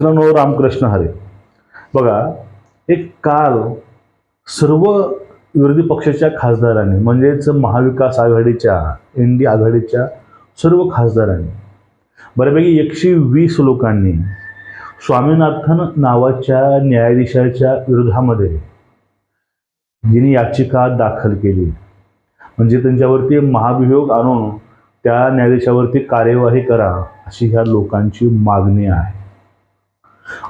मित्रांनो रामकृष्ण हरे. बघा एक काल सर्व विरोधी पक्षाच्या खासदारांनी म्हणजेच महाविकास आघाडीच्या एन डी आघाडीच्या सर्व खासदारांनी बऱ्यापैकी एकशे वीस लोकांनी स्वामीनाथन नावाच्या न्यायाधीशाच्या विरोधामध्ये जिने याचिका दाखल केली. म्हणजे त्यांच्यावरती महाभियोग आणून त्या न्यायाधीशावरती कार्यवाही करा अशी ह्या लोकांची मागणी आहे.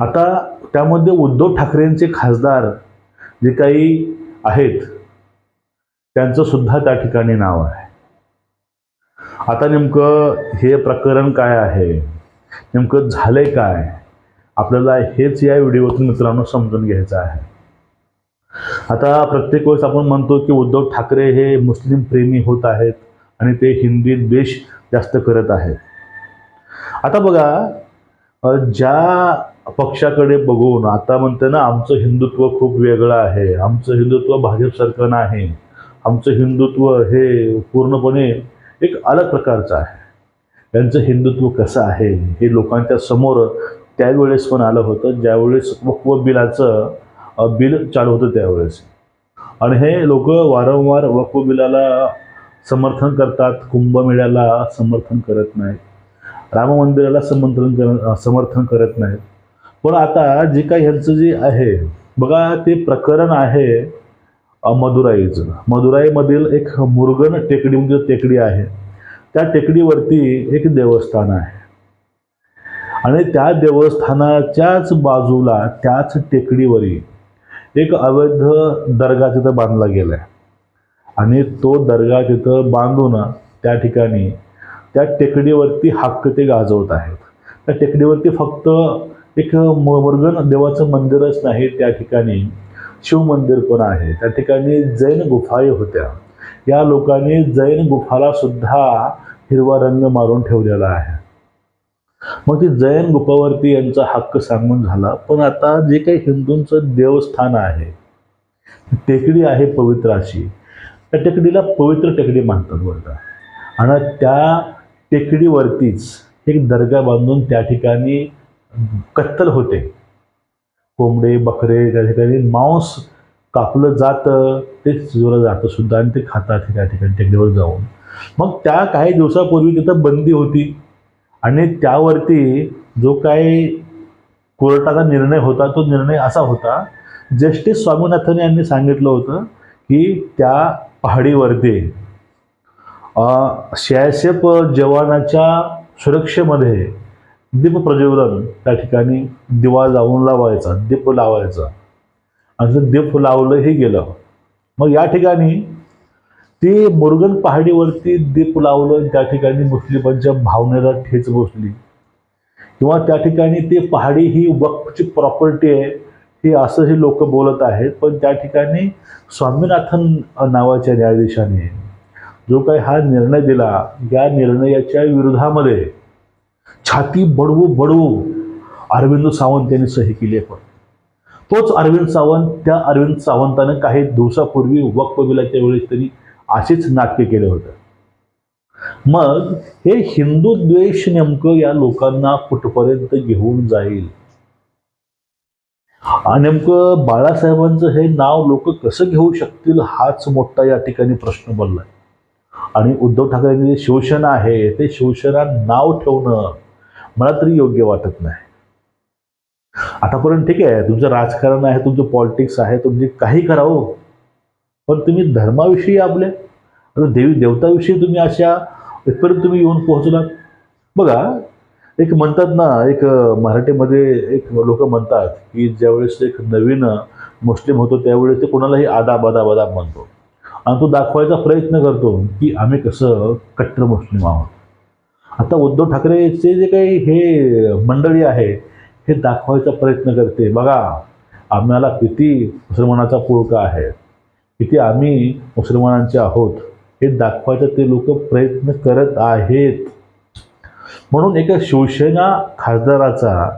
आता त्यामध्ये उद्धव ठाकरेंचे खासदार जे काही आहेत त्यांचं सुद्धा त्या ठिकाणी नाव आहे. आता नेमकं हे प्रकरण काय आहे? नेमकं झालंय काय? आपल्याला हेच या व्हिडिओतून मित्रांनो समजून घ्यायचं आहे. आता प्रत्येक वेळेस आपण म्हणतो की उद्धव ठाकरे हे मुस्लिम प्रेमी होत आहेत आणि ते हिंदी द्वेष जास्त करत आहेत. आता बघा ज्या पक्षाकडे बघून आता म्हणते ना आमचं हिंदुत्व खूप वेगळं आहे. आमचं हिंदुत्व भाजपसारखं नाही आमचं हिंदुत्व हे पूर्णपणे एक अलग प्रकारचं आहे. त्यांचं हिंदुत्व कसं आहे हे लोकांच्या समोर त्यावेळेस पण आलं होतं. ज्यावेळेस वक्व बिलाचं बिल चालू होतं त्यावेळेस. आणि हे लोक वारंवार वक्व बिलाला समर्थन करतात कुंभमेळ्याला समर्थन करत नाहीत. राम मंदिराला समर्थन कर समर्थन करत नाहीत. पण आता जे काही ह्यांचं जे आहे बघा ते प्रकरण आहे मदुराईचं. मदुराईमधील एक मुरगन टेकडी म्हणजे टेकडी आहे. त्या टेकडीवरती एक देवस्थान आहे. आणि त्या देवस्थानाच्याच बाजूला त्याच टेकडीवरी एक अवैध दर्गा तिथं बांधला गेला आहे आणि तो दर्गा तिथं बांधून त्या ठिकाणी त्या टेकडीवरती हक्क ते गाजवत आहेत. त्या टेकडीवरती फक्त एक म- मुरगन देवाचं मंदिरच नाही त्या ठिकाणी शिवमंदिर पण आहे. त्या ठिकाणी जैन गुफाही होत्या. या लोकांनी जैन गुफाला सुद्धा हिरवा रंग मारून ठेवलेला आहे. मग ती जैन गुफावरती यांचा हक्क सांगून झाला. पण आता जे काही हिंदूंचं देवस्थान आहे टेकडी आहे पवित्र अशी त्या टेकडीला पवित्र टेकडी मानतात बरं आणि त्या टेकडीवरतीच एक दर्गा बांधून त्या ठिकाणी कत्तल होते. कोंबडे बकरे त्या ठिकाणी मांस कापलं जातं ते शिजवलं जातं सुद्धा आणि ते खातात त्या ठिकाणी टेकडीवर जाऊन. मग त्या काही दिवसापूर्वी तिथं बंदी होती आणि त्यावरती जो काही कोर्टाचा निर्णय होता तो निर्णय असा होता जस्टिस स्वामीनाथन यांनी सांगितलं होतं की त्या पहाडीवरती सी एस एफ जवानाच्या सुरक्षेमध्ये दीप प्रज्वलन त्या ठिकाणी दिवा जाऊन लावायचा दीप लावायचा. आणि दीप दीप लावलंही गेलं मग या ठिकाणी ते मुरगन पहाडीवरती दीप लावलं त्या ठिकाणी मुस्लिमांच्या भावनेला ठेच बसली. किंवा त्या ठिकाणी ती पहाडी ही वक्फची प्रॉपर्टी आहे ही असं हे लोक बोलत आहेत पण त्या ठिकाणी स्वामीनाथन नावाच्या न्यायाधीशाने जो काही हा निर्णय दिला या निर्णयाच्या विरोधामध्ये छाती बडवू बडवू. अरविंद सावंत यांनी सही केली आहे पण. तोच अरविंद सावंत त्या अरविंद सावंतानं काही दिवसापूर्वी वक्फ बिलाच्या वेळेस त्यांनी असेच नाट्य केलं होतं. मग हे हिंदू द्वेष नेमकं या लोकांना कुठपर्यंत घेऊन जाईल? आणि नेमकं बाळासाहेबांचं हे नाव लोक कसं घेऊ शकतील हाच मोठा या ठिकाणी प्रश्न बनलाय. आणि उद्धव ठाकरेंनी जे शिवसेना आहे ते शिवसेना नाव ठेवणं मला तरी योग्य वाटत नाही. आतापर्यंत ठीक आहे तुमचं राजकारण आहे तुमचं पॉलिटिक्स आहे तुमचे काही करावं हो. पण तुम्ही धर्माविषयी आपले देवी देवताविषयी तुम्ही अशा इथपर्यंत तुम्ही येऊन पोहोचलात. बघा एक म्हणतात ना एक मराठीमध्ये एक लोक म्हणतात की ज्यावेळेस एक नवीन मुस्लिम होतो त्यावेळेस ते कोणालाही आदाब आदाब आदाब म्हणतो. आणि तो दाखवायचा प्रयत्न करतो की आम्ही कसं कट्टर मुस्लिम आहोत. आता उद्धव ठाकरेचे जे काही हे मंडळी आहे हे दाखवायचा प्रयत्न करते. बघा आम्हाला किती मुसलमानाचा पुळका आहे. किती आम्ही मुसलमानांचे आहोत. हे दाखवायचा ते लोक प्रयत्न करत आहेत. म्हणून एका शिवसेना खासदाराचा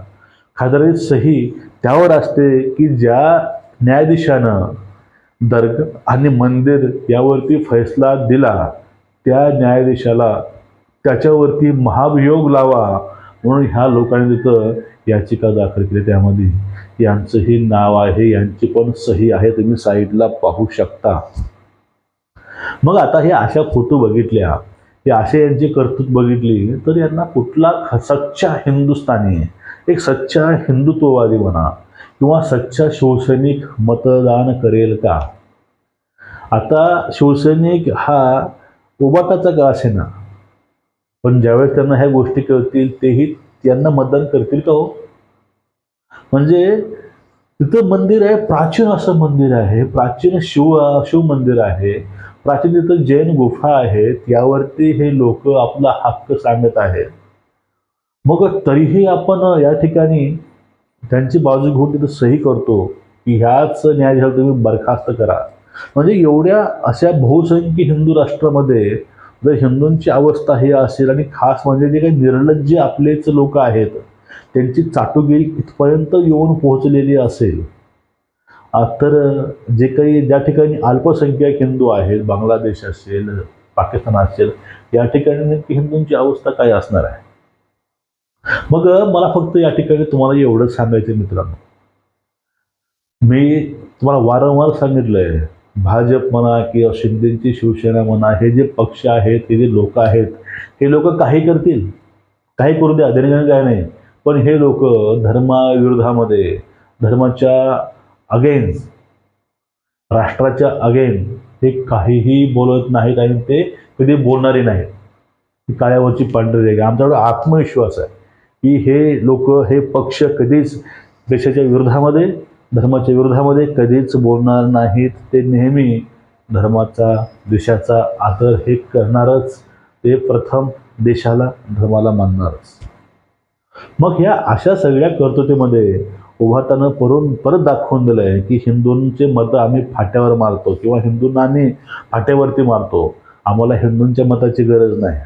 खासदाराची सही त्यावर असते की ज्या न्यायाधीशानं दर्ग आणि मंदिर यावरती फैसला दिला त्या न्यायाधीशाला त्याच्यावरती महाभियोग लावा म्हणून ह्या लोकांनी तिथं याचिका दाखल केली. त्यामध्ये यांचं हे नाव आहे यांची पण सही आहे तुम्ही साईडला पाहू शकता. मग आता हे अशा फोटो बघितल्या. हे असे यांची कर्तृत्व बघितली तर यांना कुठला सच्चा हिंदुस्थानी एक सच्चा हिंदुत्ववादी म्हणा किंवा सच्चा शिवसैनिक मतदान करेल का? आता शिवसैनिक हा उबाटाचा का असेना पण ज्यावेळेस त्यांना ह्या गोष्टी कळतील तेही त्यांना मतदान करतील का हो? म्हणजे तिथं मंदिर आहे प्राचीन असं मंदिर आहे प्राचीन शिव शिव मंदिर आहे प्राचीन तिथं जैन गुफा आहेत यावरती हे लोक आपला हक्क सांगत आहेत. मग तरीही आपण या ठिकाणी त्यांची बाजू घेऊन तिथं सही करतो की ह्याच न्यायाधीशाला तुम्ही बरखास्त करा. म्हणजे एवढ्या अशा बहुसंख्य हिंदू राष्ट्रामध्ये जर हिंदूंची अवस्था ही असेल आणि खास म्हणजे जे काही निर्लज्ज आपलेच लोक आहेत त्यांची चाटुगिरी इथपर्यंत येऊन पोहोचलेली असेल. तर जे काही ज्या ठिकाणी अल्पसंख्याक हिंदू आहेत बांगलादेश असेल पाकिस्तान असेल या ठिकाणी नेमकी हिंदूंची अवस्था काय असणार आहे? मग मला फक्त या ठिकाणी तुम्हाला एवढंच सांगायचं मित्रांनो. मी तुम्हाला वारंवार सांगितलंय भाजप म्हणा किंवा शिंदेची शिवसेना म्हणा हे जे पक्ष आहेत हे जे लोक आहेत हे लोक काही करतील? काही करू द्या देणे काय नाही. पण हे लोक धर्माविरोधामध्ये धर्माच्या अगेन्स्ट राष्ट्राच्या अगेन ते काहीही बोलत नाहीत आणि ते कधी बोलणारे नाहीत. काळ्यावरची पांढरी रेगा आमच्याकडे आत्मविश्वास आहे की हे लोक हे पक्ष कधीच देशाच्या विरोधामध्ये धर्माच्या विरोधामध्ये कधीच बोलणार नाहीत. ते नेहमी धर्माचा देशाचा आदर हे करणारच. ते प्रथम देशाला धर्माला मानणारच. मग ह्या अशा सगळ्या कर्तृत्वामध्ये उभारताना परून परत दाखवून दिलं आहे की हिंदूंचे मतं आम्ही फाट्यावर मारतो किंवा हिंदूंना आम्ही फाट्यावरती मारतो. आम्हाला हिंदूंच्या मताची गरज नाही.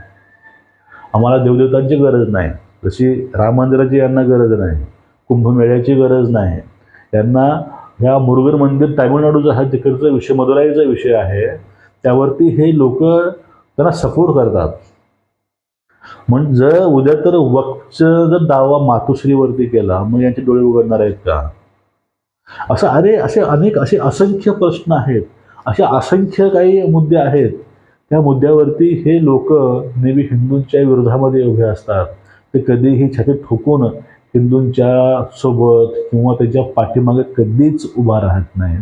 आम्हाला देवदेवतांची गरज नाही. जशी राम मंदिराची यांना गरज नाही. कुंभमेळ्याची गरज नाही. त्यांना ह्या मुरुगन मंदिर तामिळनाडूचा हा तिकडचा विषय मदुराईचा विषय आहे. त्यावरती हे लोक त्यांना सपोर्ट करतात. म्हणजे जर उद्या तर वक्तचं जर दावा मातोश्रीवरती केला मग यांचे डोळे उघडणार आहेत का? असं अरे असे अनेक असे असंख्य प्रश्न आहेत. असे असंख्य काही मुद्दे आहेत. त्या मुद्द्यावरती हे लोक नेहमी हिंदूंच्या विरोधामध्ये उभे असतात. ते कधीही छाती ठोकून हिंदूंच्या सोबत किंवा त्याच्या पाठीमागे कधीच उभा राहत नाही.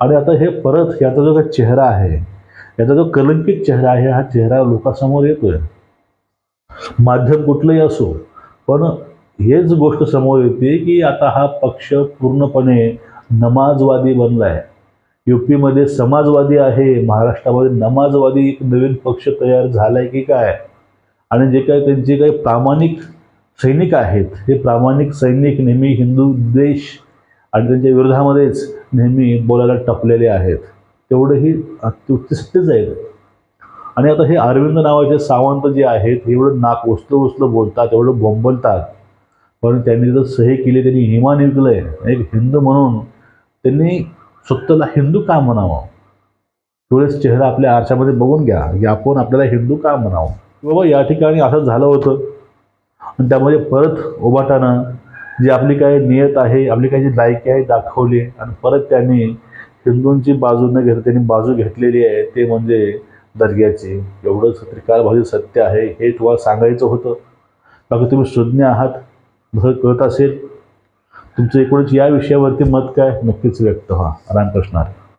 आणि आता हे परत याचा जो काही चेहरा आहे याचा जो कलंकित चेहरा आहे हा चेहरा लोकांसमोर येतोय. माध्यम कुठलंही असो पण हेच गोष्ट समोर येते की आता हा पक्ष पूर्णपणे नमाजवादी बनलाय. युपीमध्ये समाजवादी आहे महाराष्ट्रामध्ये नमाजवादी एक नवीन पक्ष तयार झालाय की काय? आणि जे काय त्यांचे काही प्रामाणिक सैनिक आहेत. हे प्रामाणिक सैनिक नेहमी हिंदू देश आणि त्यांच्या विरोधामध्येच नेहमी बोलायला टपलेले आहेत. तेवढंही अत्युत्तिष्ठच सत्यच आहेत. आणि आता हे अरविंद नावाचे सावंत जे आहेत एवढं नाक उचलं उचलं बोलतात एवढं बोंबलतात. पण त्यांनी जर सही केली त्यांनी हिमान आहे एक हिंदू म्हणून त्यांनी स्वतःला हिंदू का म्हणावं? थोडेच चेहरा आपल्या आरशामध्ये बघून घ्या. की आपण आपल्याला हिंदू का म्हणावं? बाबा या ठिकाणी असं झालं होतं. त्यामध्ये परत ओबाटानं जी आपली काय नियत आहे आपली काही जी लायकी आहे दाखवली आणि परत त्यांनी हिंदूंची बाजू न घेता त्यांनी बाजू घेतलेली आहे ते म्हणजे दर्ग्याची. एवढं त्रिकाळभावी सत्य आहे हे तुम्हाला सांगायचं होतं. बाकी तुम्ही सुज्ञ आहात जसं कळत असेल. तुमचं एकूणच या विषयावरती मत काय? नक्कीच व्यक्त व्हा. रामकृष्ण